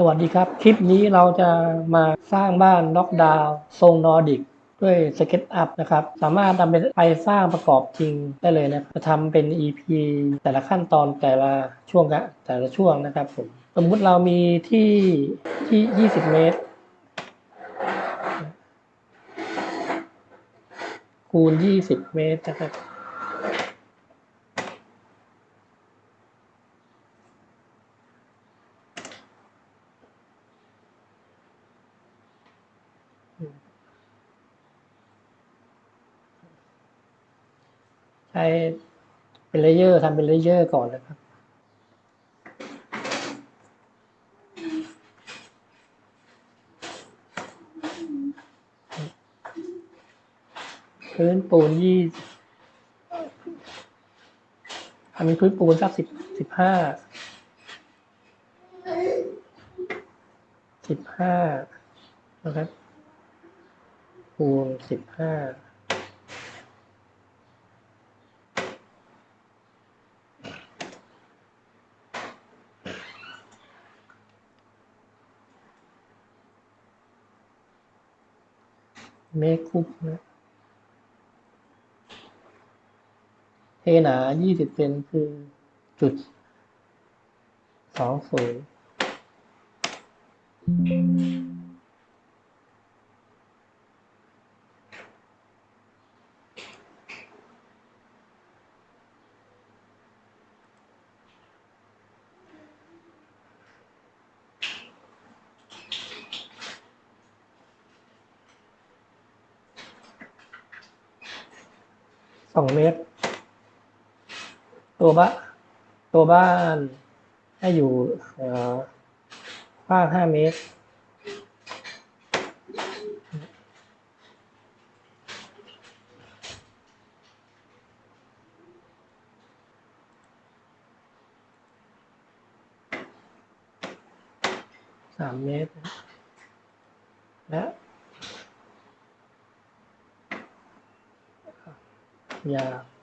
สวัสดีครับ คลิปนี้เราจะมาสร้างบ้านน็อกดาวน์ทรงนอร์ดิกด้วยสเก็ตอัพนะครับ สามารถนำไปไปสร้างประกอบจริงได้เลยนะจะทำเป็น EP แต่ละขั้นตอนแต่ละช่วงกะแต่ละช่วงนะครับผมสมมุติเรามีที่ที่ 20 เมตร คูณ 20 เมตรนะครับ ใช้เป็นเลเยอร์ทำเป็นเลเยอร์ก่อนนะครับพื้นปูนยี่ทำเป็นพื้นปูนสักสิบสิบห้า สิบห้านะครับ ปูนสิบห้าเมคคุปนะเทหนา20เซนคือจุดสองศูนย์ สองเมตร ตัวบ้านตัวบ้านให้อยู่กว้างห้าเมตร สามเมตร และ ยาว